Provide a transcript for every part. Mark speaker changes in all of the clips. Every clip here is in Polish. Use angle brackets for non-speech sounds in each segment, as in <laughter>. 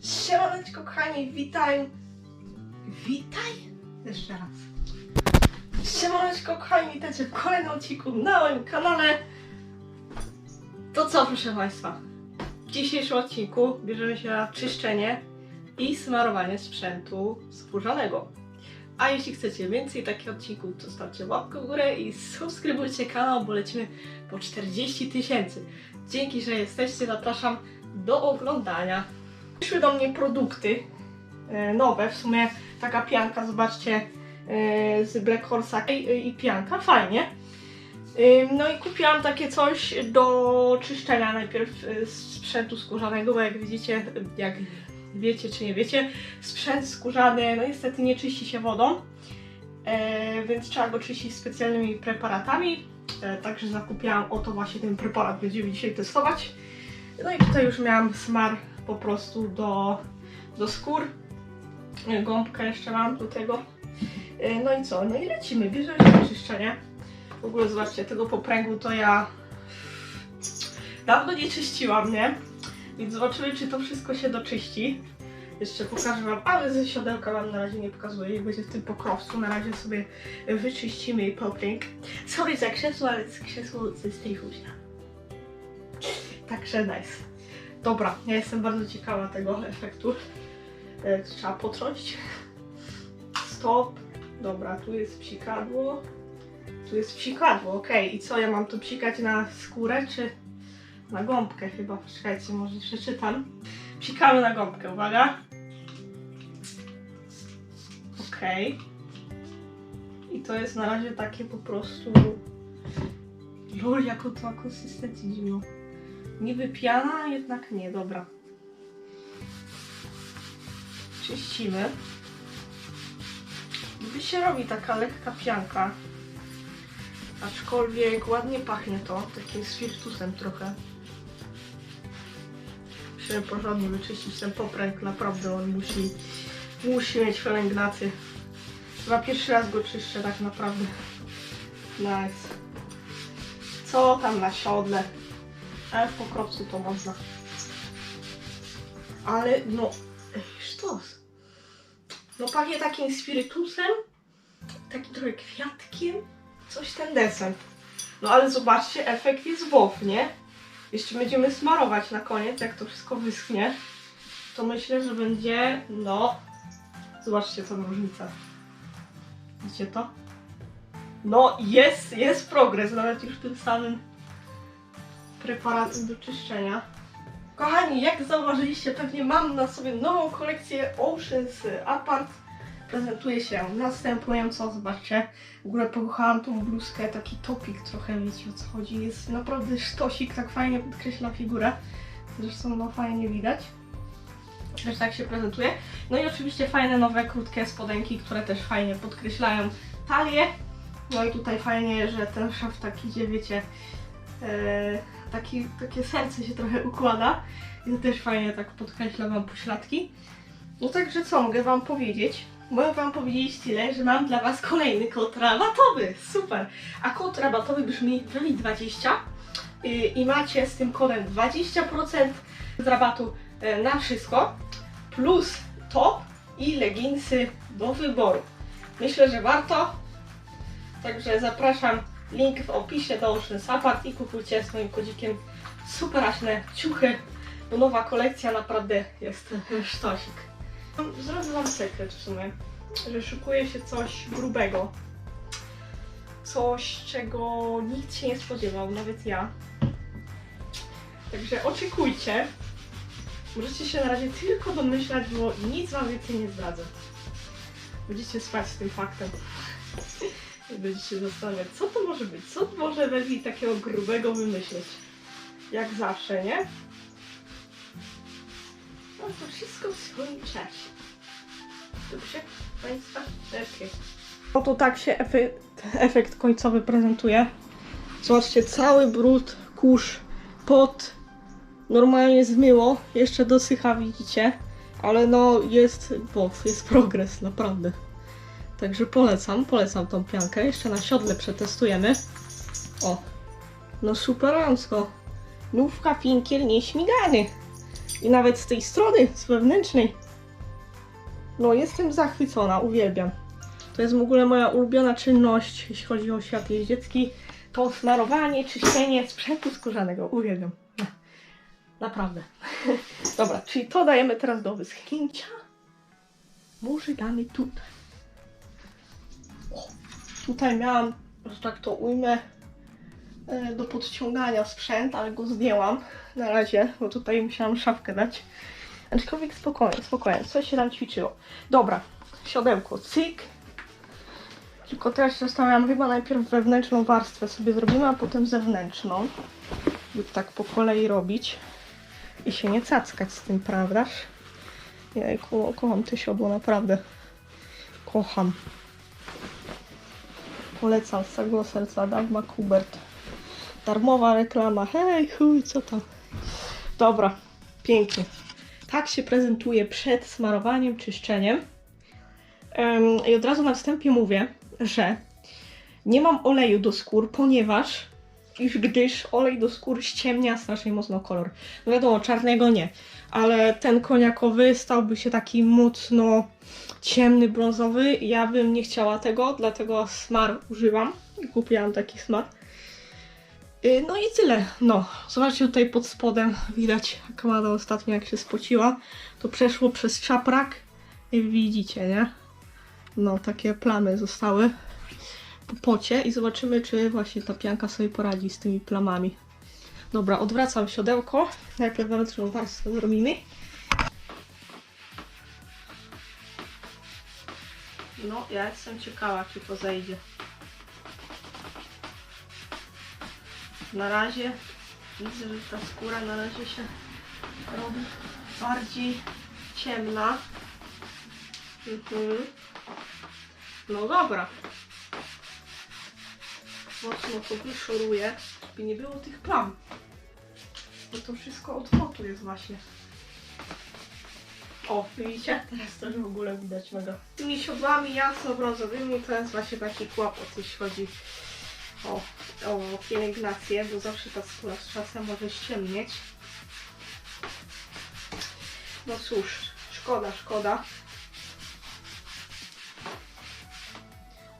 Speaker 1: Siemaneczko kochani, witaj. Witaj? Jeszcze raz. Siemaneczko kochani, witajcie w kolejnym odcinku na moim kanale. To co proszę Państwa? W dzisiejszym odcinku bierzemy się na czyszczenie i smarowanie sprzętu skórzanego. A jeśli chcecie więcej takich odcinków, to stawcie łapkę w górę i subskrybujcie kanał, bo lecimy po 40 tysięcy. Dzięki, że jesteście, zapraszam do oglądania. Przyszły do mnie produkty e, nowe, w sumie taka pianka, zobaczcie, e, z Black Horse'a i, i pianka, fajnie. No i kupiłam takie coś do czyszczenia najpierw sprzętu skórzanego, bo jak widzicie, jak wiecie czy nie wiecie, sprzęt skórzany no niestety nie czyści się wodą, e, więc trzeba go czyścić specjalnymi preparatami. E, także zakupiłam oto właśnie ten preparat, będziemy dzisiaj testować. No i tutaj już miałam smar po prostu do, do skór. Gąbkę jeszcze mam do tego. E, No i co? No i lecimy, bierzemy się czyszczenie. W ogóle zobaczcie, tego popręgu to ja dawno nie czyściłam, nie? Więc zobaczymy, czy to wszystko się doczyści. Jeszcze pokażę Wam, ale ze siodełka Wam na razie nie pokazuję, jak będzie w tym pokrowcu. Na razie sobie wyczyścimy popręg. Sorry za krzesło, ale z krzesło ze strychusia. Także nice. Dobra, ja jestem bardzo ciekawa tego efektu. E, Trzeba potrąć. Stop. Dobra, tu jest psikadło. Tu jest psikadło, okej. I co, ja mam to psikać na skórę, czy na gąbkę chyba? Czekajcie, może przeczytam. Psikamy na gąbkę, uwaga. Okej. I to jest na razie takie po prostu... Lol, jaką to ma dziwną. Niby piana, jednak nie, dobra. Czyścimy. Gdy się robi taka lekka pianka, aczkolwiek ładnie pachnie to, takim spiritusem trochę. Musimy porządnie wyczyścić ten popręg, naprawdę on musi, musi mieć pielęgnację. Chyba pierwszy raz go czyszczę tak naprawdę. Nice. Co tam na siodle? Ale w pokrowcu to można. Ale no, sztos. No pachnie takim spirytusem, takim trochę kwiatkiem, coś ten desen. No ale zobaczcie, efekt jest wow, nie? Jeszcze będziemy smarować na koniec, jak to wszystko wyschnie. To myślę, że będzie, no... Zobaczcie tą różnicę. Widzicie to? No jest, jest progres, nawet już tym samym preparatem do czyszczenia. Kochani, jak zauważyliście, pewnie mam na sobie nową kolekcję Oceans Apart. Prezentuje się następująco, zobaczcie. W ogóle pokochałam tą bluzkę, taki topik trochę, wiecie o co chodzi. Jest naprawdę sztosik, tak fajnie podkreśla figurę. Zresztą no fajnie widać. Też tak się prezentuje. No i oczywiście fajne nowe, krótkie spodenki, które też fajnie podkreślają talię. No i tutaj fajnie, że ten szaf taki idzie, wiecie, e, taki, takie serce się trochę układa. I to też fajnie tak podkreśla Wam pośladki. No także co mogę Wam powiedzieć? Mogę Wam powiedzieć tyle, że mam dla Was kolejny kod rabatowy. Super! A kod rabatowy brzmi WELI20 y, i macie z tym kodem 20% z rabatu e, na wszystko plus top i leginsy do wyboru. Myślę, że warto. Także zapraszam. Link w opisie do Ocean Support i kupujcie z moim kodzikiem superaśne ciuchy, bo nowa kolekcja naprawdę jest sztosik. Zdradzę Wam sekret w sumie, że szykuje się coś grubego. Coś, czego nikt się nie spodziewał, nawet ja. Także oczekujcie. Możecie się na razie tylko domyślać, bo nic Wam więcej nie zdradzę. Będziecie spać z tym faktem. Będziecie zastanawiać, co to może być? Co może Lewi takiego grubego wymyśleć? Jak zawsze, nie? No to wszystko w swoim czasie. Dobrze, Państwa? Okej. Oto tak się efekt, efekt końcowy prezentuje. Zobaczcie, cały brud, kurz, pot normalnie zmyło. Jeszcze dosycha, widzicie. Ale no jest, bo jest progres, naprawdę. Także polecam, polecam tą piankę. Jeszcze na siodle przetestujemy. O, no superancko. Nówka, pinkiel, nieśmigany. I nawet z tej strony, z wewnętrznej. No, jestem zachwycona, uwielbiam. To jest w ogóle moja ulubiona czynność, jeśli chodzi o świat jeździecki. To smarowanie, czyszczenie sprzętu skórzanego. Uwielbiam. Na- Naprawdę. <laughs> Dobra, czyli to dajemy teraz do wyschnięcia. Może damy tutaj. Tutaj miałam, że tak to ujmę, e, do podciągania sprzęt, ale go zdjęłam na razie, bo tutaj musiałam szafkę dać. Aczkolwiek spokojnie, spokojnie, coś się tam ćwiczyło. Dobra, siodełko, cyk. Tylko teraz się zastanawiam, chyba najpierw wewnętrzną warstwę sobie zrobimy, a potem zewnętrzną. Lub tak po kolei robić. I się nie cackać z tym, prawdaż? Jejku, kocham to siodło, naprawdę. Kocham. Polecam z całego serca Dagma Kubert. Darmowa reklama. Hej, chuj, co tam? Dobra, pięknie. Tak się prezentuje przed smarowaniem, czyszczeniem. Em, I od razu na wstępie mówię, że nie mam oleju do skór, ponieważ gdyż olej do skór ściemnia strasznie mocno kolor. No wiadomo, czarnego nie, ale ten koniakowy stałby się taki mocno ciemny, brązowy. Ja bym nie chciała tego, dlatego smar używam i kupiłam taki smar. Y, No i tyle. No, zobaczcie tutaj pod spodem, widać jak Mada ostatnio jak się spociła, to przeszło przez czaprak widzicie, nie? No, takie plamy zostały pocie i zobaczymy, czy właśnie ta pianka sobie poradzi z tymi plamami. Dobra, odwracam siodełko. Najpierw wewnętrzną warstwę zrobimy. No, ja jestem ciekawa, czy to zejdzie. Na razie widzę, że ta skóra na razie się robi bardziej ciemna. Mhm. No dobra. Mocno to wyszoruję, żeby nie było tych plam. Bo to wszystko od fotu jest właśnie. O, widzicie? Teraz też w ogóle widać mega. Tymi siodłami jasno-brązowymi to jest właśnie taki kłopot, jeśli chodzi o, o pielęgnację, bo zawsze ta skóra z czasem może ściemnieć. No cóż, szkoda, szkoda.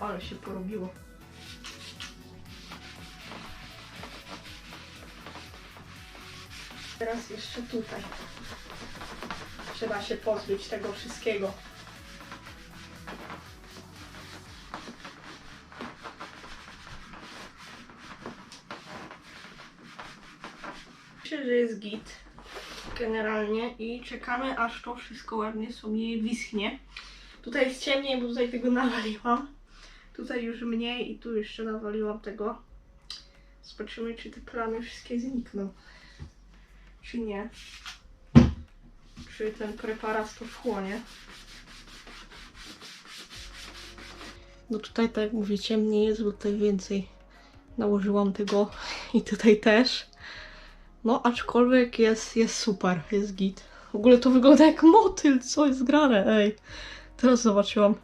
Speaker 1: Ale się porobiło. Teraz jeszcze tutaj. Trzeba się pozbyć tego wszystkiego. Myślę, że jest git generalnie i czekamy aż to wszystko ładnie sobie wyschnie. Tutaj jest ciemniej, bo tutaj tego <laughs> nawaliłam. Tutaj już mniej i tu jeszcze nawaliłam tego. Zobaczymy, czy te plamy wszystkie znikną. Czy nie. Czy ten preparat to wchłonie. No tutaj, tak jak mówię, ciemniej jest, bo tutaj więcej nałożyłam tego <laughs> i tutaj też. No, aczkolwiek jest, jest super, jest git. W ogóle to wygląda jak motyl, co jest grane, ej. Teraz zobaczyłam.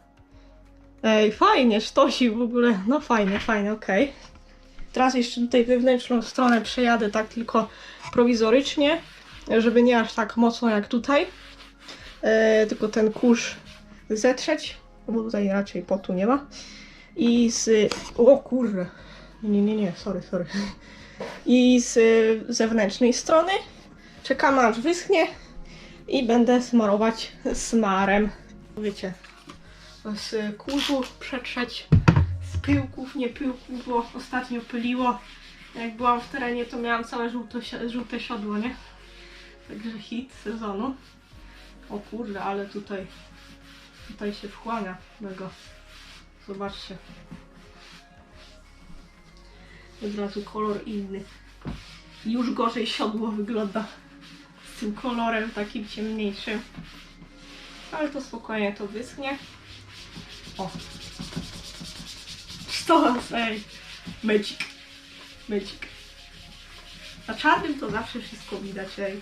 Speaker 1: Ej, fajnie, sztosi w ogóle. No fajnie, fajnie, okej. Teraz jeszcze tutaj wewnętrzną stronę przejadę tak tylko prowizorycznie, żeby nie aż tak mocno jak tutaj. E, tylko ten kurz zetrzeć, bo tutaj raczej potu nie ma. I z... O kurde. Nie, nie, nie, sorry, sorry. I z zewnętrznej strony czekamy aż wyschnie i będę smarować smarem. Wiecie, z kurzu przetrzeć pyłków, nie pyłków, bo ostatnio pyliło. Jak byłam w terenie, to miałam całe żółte siodło, nie? Także hit sezonu. O kurde, ale tutaj tutaj się wchłania mega. Zobaczcie. Od razu kolor inny. Już gorzej siodło wygląda z tym kolorem takim ciemniejszym. Ale to spokojnie to wyschnie. O. Sztos, ej. Mecik. Mecik. Na czarnym to zawsze wszystko widać, ej.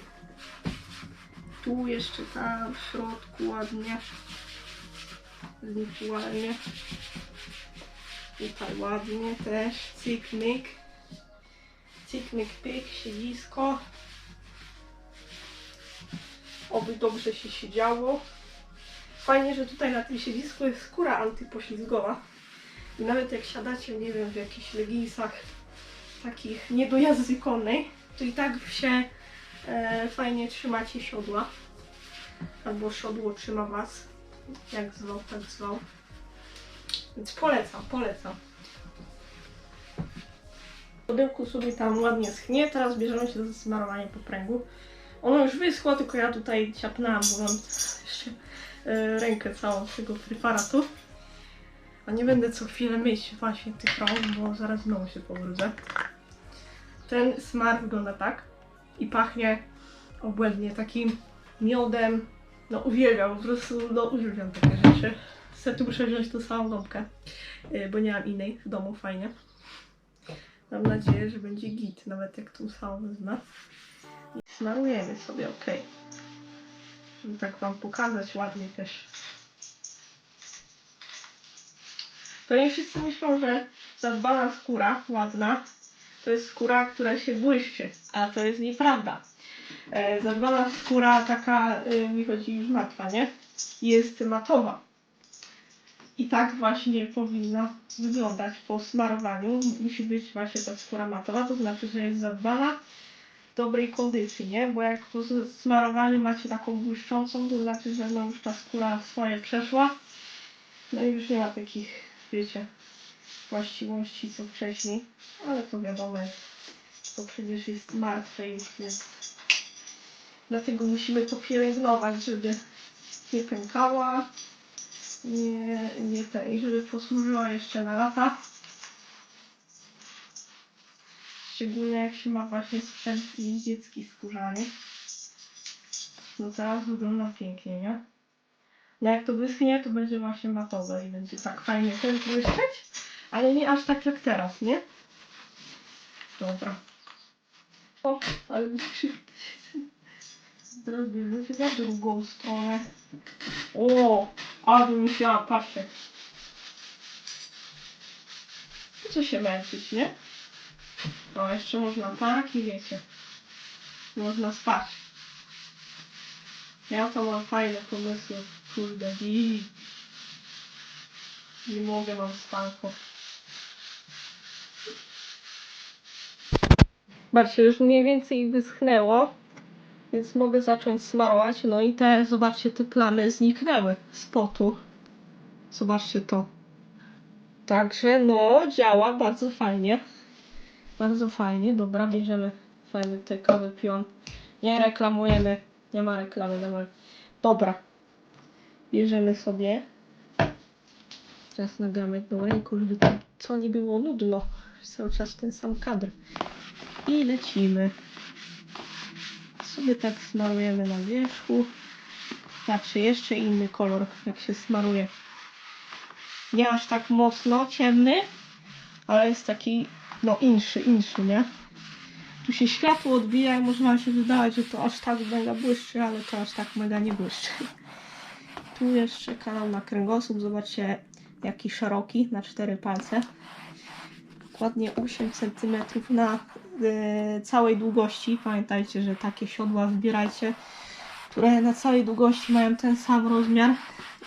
Speaker 1: Tu jeszcze tam w środku ładnie. Wirtualnie. Tutaj ładnie też. Cyk, myk. Cyk, myk, pyk, siedzisko. oby dobrze się siedziało. Fajnie, że tutaj na tym siedlisku jest skóra antypoślizgowa. I nawet jak siadacie, nie wiem, w jakichś leginsach takich nie do jazdy konnej, to i tak się e, fajnie trzymacie siodła. Albo siodło trzyma was. Jak zwał, tak zwał. Więc polecam, polecam. Pudełku sobie tam ładnie schnie, teraz bierzemy się do smarowania po pręgu. Ono już wyschło, tylko ja tutaj ciapnęłam, bo mam jeszcze e, rękę całą z tego preparatu. A nie będę co chwilę myć właśnie tych rąk, bo zaraz znowu się pobrudzę. Ten smar wygląda tak i pachnie obłędnie takim miodem. No uwielbiam, po prostu no uwielbiam takie rzeczy. Niestety muszę wziąć tą samą gąbkę, yy, bo nie mam innej w domu, fajnie. Mam nadzieję, że będzie git, nawet jak tą samą wezmę. Smarujemy sobie, ok. Tak wam pokazać ładnie też. Pewnie wszyscy myślą, że zadbana skóra, ładna, to jest skóra, która się błyszczy, a to jest nieprawda. E, zadbana skóra taka, y, mi chodzi już martwa, nie? Jest matowa. I tak właśnie powinna wyglądać po smarowaniu. Musi być właśnie ta skóra matowa, to znaczy, że jest zadbana w dobrej kondycji, nie? Bo jak po smarowaniu macie taką błyszczącą, to znaczy, że no już ta skóra swoje przeszła. No i już nie ma takich, wiecie, właściwości co wcześniej. Ale to wiadomo, to przecież jest martwe już, więc dlatego musimy to pielęgnować, żeby nie pękała, nie, nie tej, żeby posłużyła jeszcze na lata. Szczególnie jak się ma właśnie sprzęt jeździecki skórzany. No teraz wygląda pięknie, nie? No jak to wyschnie, to będzie właśnie matowe i będzie tak fajnie też błyszczeć, ale nie aż tak jak teraz, nie? Dobra. O, ale zrobimy się na drugą stronę. O, ale mi się, patrzcie. Co się męczyć, nie? O, jeszcze można tak i wiecie. Można spać. Ja to mam fajne pomysły. Kurde, i nie mogę, mam spanko. Zobaczcie, już mniej więcej wyschnęło, więc mogę zacząć smarować. No i te, zobaczcie, te plamy zniknęły z potu. Zobaczcie to. Także no, działa bardzo fajnie. Bardzo fajnie. Dobra, bierzemy fajny kawy pion. Nie reklamujemy. Nie ma reklamy, dobra. Dobra. Bierzemy sobie. Teraz nagramy ręką, żeby to co nie było nudno. Cały czas ten sam kadr. I lecimy. Sobie tak smarujemy na wierzchu. Znaczy jeszcze inny kolor, jak się smaruje. Nie aż tak mocno ciemny, ale jest taki, no inszy, inszy, nie? Tu się światło odbija i można się wydawać, że to aż tak mega błyszczy, ale to aż tak mega nie błyszczy. Tu jeszcze kanał na kręgosłup, zobaczcie jaki szeroki, na cztery palce. Dokładnie 8 cm na y, całej długości. Pamiętajcie, że takie siodła wybierajcie, które na całej długości mają ten sam rozmiar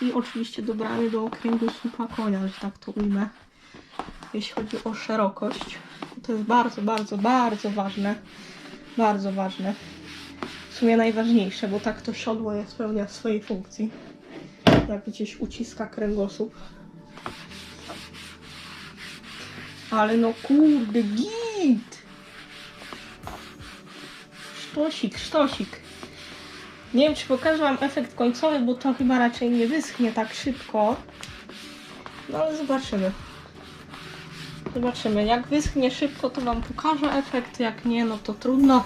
Speaker 1: i oczywiście dobrane do kręgosłupa konia, że tak to ujmę. Jeśli chodzi o szerokość, to jest bardzo, bardzo, bardzo ważne. Bardzo ważne. W sumie najważniejsze, bo tak to siodło nie spełnia swojej funkcji. Jak gdzieś uciska kręgosłup. Ale no kurde, git! Sztosik, sztosik. Nie wiem, czy pokażę Wam efekt końcowy, bo to chyba raczej nie wyschnie tak szybko. No ale zobaczymy. Zobaczymy. Jak wyschnie szybko, to Wam pokażę efekt. Jak nie, no to trudno.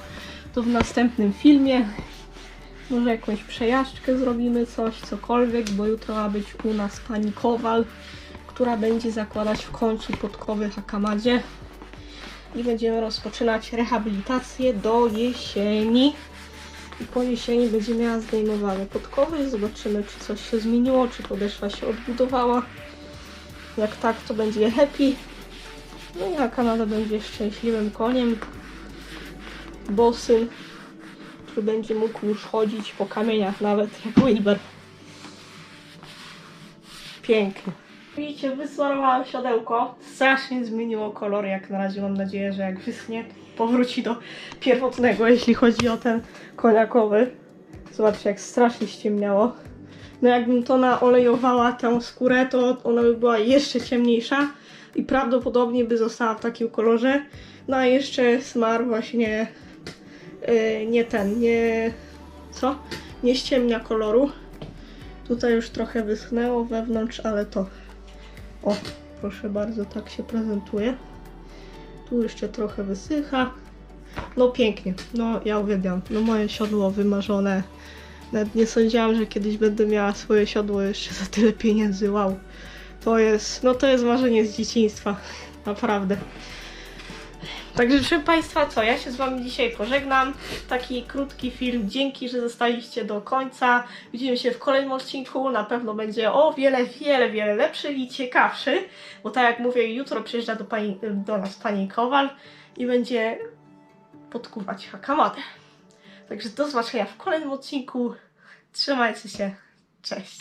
Speaker 1: To w następnym filmie. Może jakąś przejażdżkę zrobimy, coś, cokolwiek, bo jutro ma być u nas pani Kowal, która będzie zakładać w końcu podkowy Hakamadzie. I będziemy rozpoczynać rehabilitację do jesieni. I po jesieni będzie miała zdejmowane podkowy. Zobaczymy, czy coś się zmieniło, czy podeszwa się odbudowała. Jak tak, to będzie happy. No i Hakamada będzie szczęśliwym koniem. Bosym. Będzie mógł już chodzić po kamieniach nawet jak Wilber. Pięknie. Widzicie, wysmarowałam siodełko. Strasznie zmieniło kolor, jak na razie mam nadzieję, że jak wyschnie, powróci do pierwotnego, jeśli chodzi o ten koniakowy. Zobaczcie, jak strasznie ściemniało. No jakbym to naolejowała tę skórę, to ona by była jeszcze ciemniejsza i prawdopodobnie by została w takim kolorze. No a jeszcze smar właśnie yy, nie ten, nie co? Nie ściemnia koloru. Tutaj już trochę wyschnęło wewnątrz, ale to o, proszę bardzo, tak się prezentuje. Tu jeszcze trochę wysycha. No pięknie, no ja uwielbiam. No moje siodło wymarzone. Nawet nie sądziłam, że kiedyś będę miała swoje siodło jeszcze za tyle pieniędzy. Wow. To jest, no to jest marzenie z dzieciństwa. <laughs> Naprawdę. Także proszę Państwa, co? Ja się z Wami dzisiaj pożegnam. Taki krótki film. Dzięki, że zostaliście do końca. Widzimy się w kolejnym odcinku. Na pewno będzie o wiele, wiele, wiele lepszy i ciekawszy. Bo tak jak mówię, jutro przyjeżdża do, pani, do nas pani Kowal i będzie podkuwać hakamadę. Także do zobaczenia w kolejnym odcinku. Trzymajcie się. Cześć.